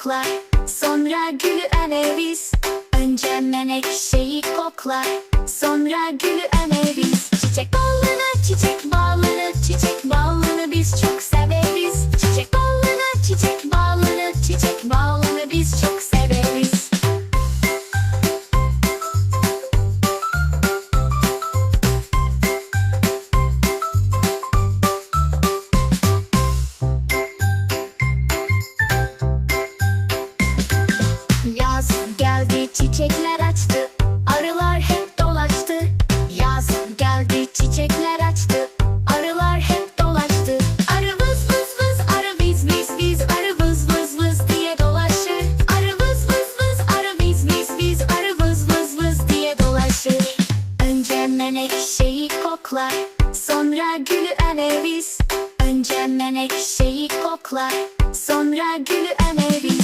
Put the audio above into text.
koklar. Sonra gülü överiz Önce menekşeyi koklar. Sonra gülü överiz Çiçek balını, çiçek balını, çiçek balını biz çok severiz. Çiçek balını, çiçek balını çiçekler açtı Arılar hep dolaştı. Yaz geldi çiçekler açtı Arılar hep dolaştı. Arı vız vız vız arı biz biz biz Arı vız vız vız diye dolaşır. Arı vız vız vız arı biz biz biz Arı vız vız vız diye dolaşır. Önce menekşeyi koklar Sonra gülü ömeriz Önce menekşeyi koklar Sonra gülü ömeriz